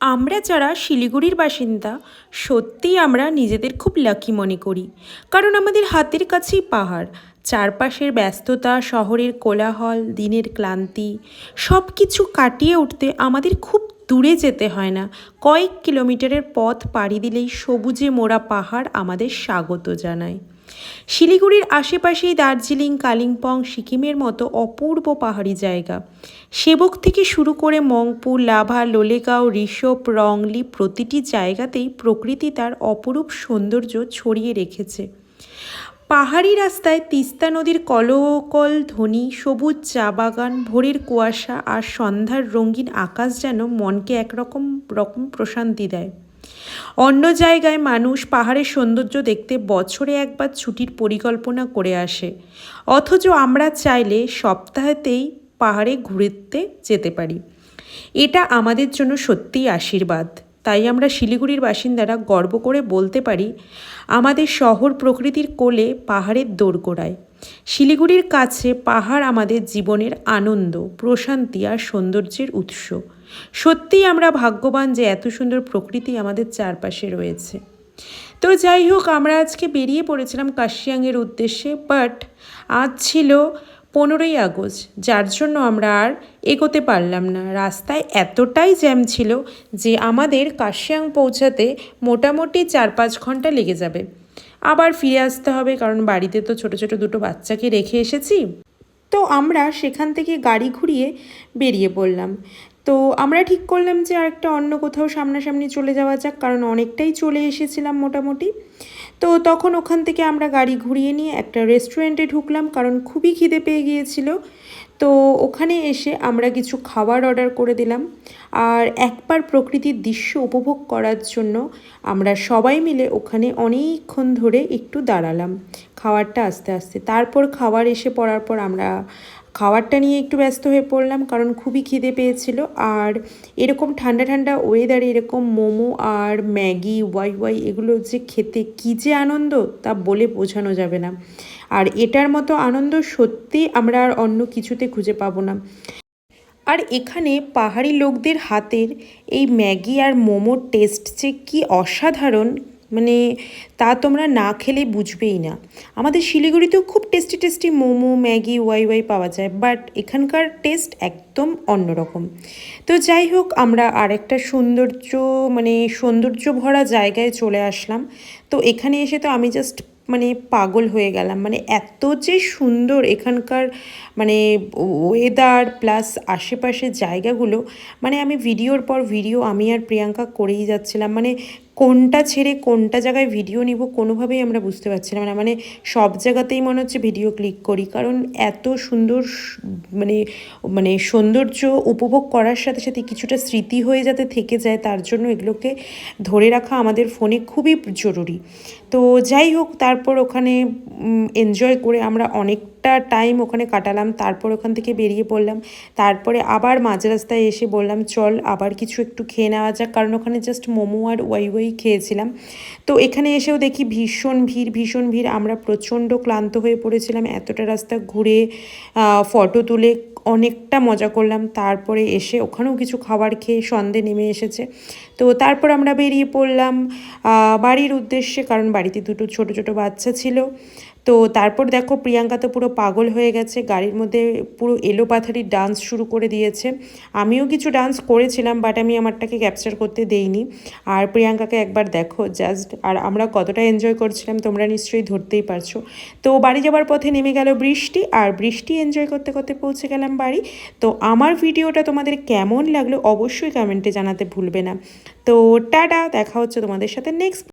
আমরা যারা শিলিগুড়ির বাসিন্দা, সত্যিই আমরা নিজেদের খুব লাকি মনে করি। কারণ আমাদের হাতের কাছেই পাহাড়। চারপাশের ব্যস্ততা, শহরের কোলাহল, দিনের ক্লান্তি সব কিছু কাটিয়ে উঠতে আমাদের খুব দূরে যেতে হয় না। কয়েক কিলোমিটারের পথ পাড়ি দিলেই সবুজে মোড়া পাহাড় আমাদের স্বাগত জানায়। শিলিগুড়ির আশেপাশেই দার্জিলিং, কালিম্পং, সিকিমের মতো অপূর্ব পাহাড়ি জায়গা। সেবক থেকে শুরু করে মংপু লাভা, লোলেগাঁও, ঋষভ, রংলি প্রতিটি জায়গাতেই প্রকৃতি তার অপরূপ সৌন্দর্য ছড়িয়ে রেখেছে। পাহাড়ি রাস্তায় তিস্তা নদীর কলকল ধ্বনি সবুজ চা বাগান, ভোরের কুয়াশা আর সন্ধ্যার রঙিন আকাশ যেন মনকে একরকম রকম প্রশান্তি দেয়। অন্য জায়গায় মানুষ পাহাড়ের সৌন্দর্য দেখতে বছরে একবার ছুটির পরিকল্পনা করে আসে। অথচ আমরা চাইলে সপ্তাহেতেই পাহাড়ে ঘুরতে যেতে পারি। এটা আমাদের জন্য সত্যিই আশীর্বাদ। তাই আমরা শিলিগুড়ির বাসিন্দারা গর্ব করে বলতে পারি, আমাদের শহর প্রকৃতির কোলে পাহাড়ের দোরগোড়ায়। শিলিগুড়ির কাছে পাহাড় আমাদের জীবনের আনন্দ, প্রশান্তি আর সৌন্দর্যের উৎস। সত্যিই আমরা ভাগ্যবান যে এত সুন্দর প্রকৃতি আমাদের চারপাশে রয়েছে। তো যাই হোক, আমরা আজকে বেরিয়ে পড়েছিলাম কাশিয়াংয়ের উদ্দেশ্যে বাট আজ ছিল পনেরোই আগস্ট, যার জন্য আমরা আর এগোতে পারলাম না। রাস্তায় এতটাই জ্যাম ছিল যে আমাদের কাশিয়াং পৌঁছাতে মোটামুটি চার পাঁচ ঘণ্টা লেগে যাবে। আবার ফিরে আসতে হবে, কারণ বাড়িতে তো ছোট ছোট দুটো বাচ্চাকে রেখে এসেছি। তো আমরা সেখান থেকে গাড়ি ঘুরিয়ে বেরিয়ে পড়লাম। তো আমরা ঠিক করলাম যে আরেকটা অন্য কোথাও সামনাসামনি চলে যাওয়া যাক, কারণ অনেকটাই চলে এসেছিলাম মোটামুটি। তো তখন ওখান থেকে আমরা গাড়ি ঘুরিয়ে নিয়ে একটা রেস্টুরেন্টে ঢুকলাম, কারণ খুবই খিদে পেয়ে গিয়েছিল। তো ওখানে এসে আমরা কিছু খাবার অর্ডার করে দিলাম। আর একবার প্রকৃতির দৃশ্য উপভোগ করার জন্য আমরা সবাই মিলে ওখানে অনেকক্ষণ ধরে একটু দাঁড়ালাম। খাবারটা আস্তে আস্তে, তারপর খাবার এসে পড়ার পর আমরা খাবারটা নিয়ে একটু ব্যস্ত হয়ে পড়লাম কারণ খুবই খিদে পেয়েছিল। আর এরকম ঠান্ডা ঠান্ডা ওয়েদারে এরকম মোমো আর ম্যাগি, ওয়াই ওয়াই এগুলো যে খেতে কী যে আনন্দ তা বলে বোঝানো যাবে না। আর এটার মতো আনন্দ সত্যি আমরা আর অন্য কিছুতে খুঁজে পাবো না। আর এখানে পাহাড়ি লোকদের হাতের এই ম্যাগি আর মোমোর টেস্ট যে কী অসাধারণ মানে তা তোমরা না খেলে বুঝবেই না। আমাদের শিলিগুড়িতেও খুব tasty tasty momo, Maggi, Wai Wai পাওয়া যায় বাট এখানকার টেস্ট একদম অন্যরকম। তো যাই হোক, আমরা আরেকটা সৌন্দর্য মানে সৌন্দর্য ভরা জায়গায় চলে আসলাম। তো এখানে এসে তো আমি জাস্ট মানে পাগল হয়ে গেলাম। মানে এত যে সুন্দর এখানকার মানে ওয়েদার প্লাস আশেপাশের জায়গাগুলো মানে আমি ভিডিওর পর ভিডিও আমি আর প্রিয়াঙ্কা করেই যাচ্ছিলাম। মানে কোনটা ছেড়ে কোনটা জায়গায় ভিডিও নিব কোনোভাবেই আমরা বুঝতে পারছি না। মানে সব জায়গাতেই মনে হচ্ছে ভিডিও ক্লিক করি। কারণ এত সুন্দর মানে মানে সৌন্দর্য উপভোগ করার সাথে সাথে কিছুটা স্মৃতি হয়ে যাতে থেকে যায়, তার জন্য এগুলোকে ধরে রাখা আমাদের ফোনে খুবই জরুরি। তো যাই হোক, তারপর ওখানে এনজয় করে আমরা অনেকটা টাইম ওখানে কাটালাম, তারপর ওখান থেকে বেরিয়ে পড়লাম, তারপরে আবার মাঝ রাস্তায় এসে বললাম, চল আবার কিছু একটু খেয়ে নেওয়া যাক। কারণ ওখানে জাস্ট মোমো আর ওয়াই ওয়াই খেয়েছিলাম। তো এখানে এসেও দেখি ভীষণ ভিড় ভীষণ ভিড়। আমরা প্রচণ্ড ক্লান্ত হয়ে পড়েছিলাম, এতটা রাস্তা ঘুরে ফটো তুলে অনেকটা মজা করলাম। তারপরে এসে ওখানেও কিছু খাবার খেয়ে সন্ধে নেমে এসেছে। তো তারপর আমরা বেরিয়ে পড়লাম বাড়ির উদ্দেশ্যে, কারণ বাড়িতে দুটো ছোট ছোট বাচ্চা ছিল। তো তারপর দেখো প্রিয়াঙ্কা তো পুরো পাগল হয়ে গেছে, গাড়ির মধ্যে পুরো এলোপাথারি ডান্স শুরু করে দিয়েছে। আমিও কিছু ডান্স করেছিলাম বাট আমি আমারটাকে ক্যাপচার করতে দেইনি। আর প্রিয়াঙ্কাকে একবার দেখো জাস্ট আর আমরা কতটা এনজয় করছিলাম, তোমরা নিশ্চয়ই ধরতেই পারছ। তো বাড়ি যাবার পথে নেমে গেল বৃষ্টি, আর বৃষ্টি এনজয় করতে করতে পৌঁছে গেলাম বাড়ি। তো আমার ভিডিওটা তোমাদের কেমন লাগল অবশ্যই কমেন্টে জানাতে ভুলবে না। তো টাটা, দেখা হচ্ছে তোমাদের সাথে নেক্সট